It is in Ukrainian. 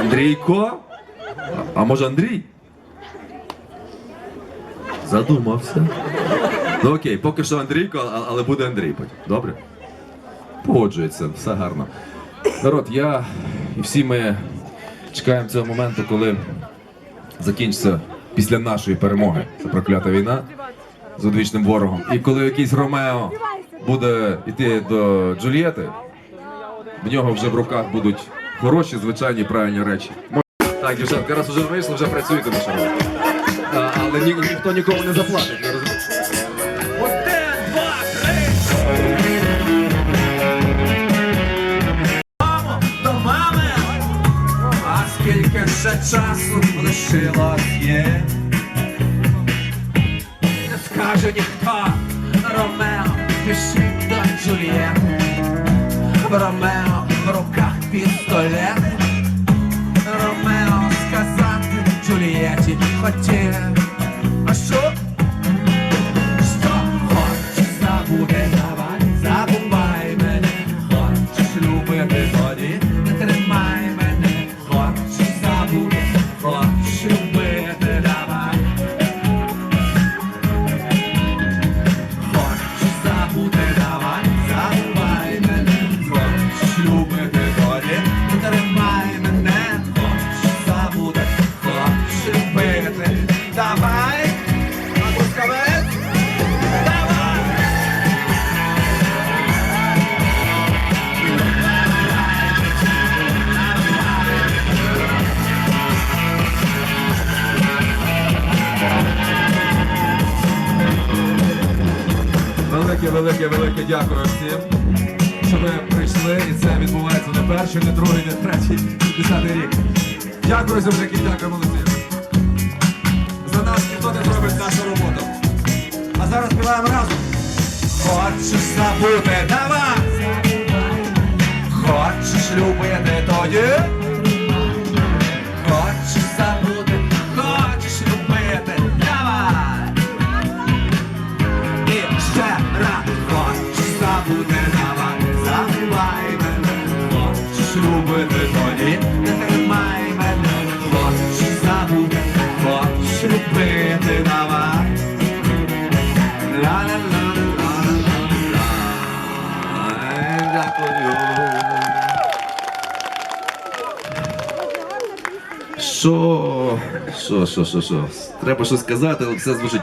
Андрійко? А, може Андрій? Задумався. Ну окей, поки що Андрійко, але буде Андрій потім. Добре? Погоджується, все гарно. Народ, я і всі ми чекаємо цього моменту, коли закінчиться після нашої перемоги. Це проклята війна з одвічним ворогом. І коли якийсь Ромео буде йти до Джульєти, в нього вже в руках будуть хороші, звичайні, правильні речі. Так, дівчатка, раз вже вийшло, вже працюєте на шару. Але ні, ніхто нікому не заплатить. не? Один, два, три! До мами, а скільки ще часу лишилось є? Не скаже ніхто, Ромео, пишіть до Джульєти. Ромео пістолет. Ромео сказати Джульєті хотів. А? Що Велике, велике, велике дякую всім, що ви прийшли, і це відбувається не перший, не другий, не третій, десятий рік. Дякую, земляки, дякую, молодці. За нас ніхто не зробить нашу роботу. А зараз співаємо разом. Хочеш забути, давай! Хочеш любити тоді? Дякую. Що? Що, що, що, що? Треба щось сказати, але все звучить.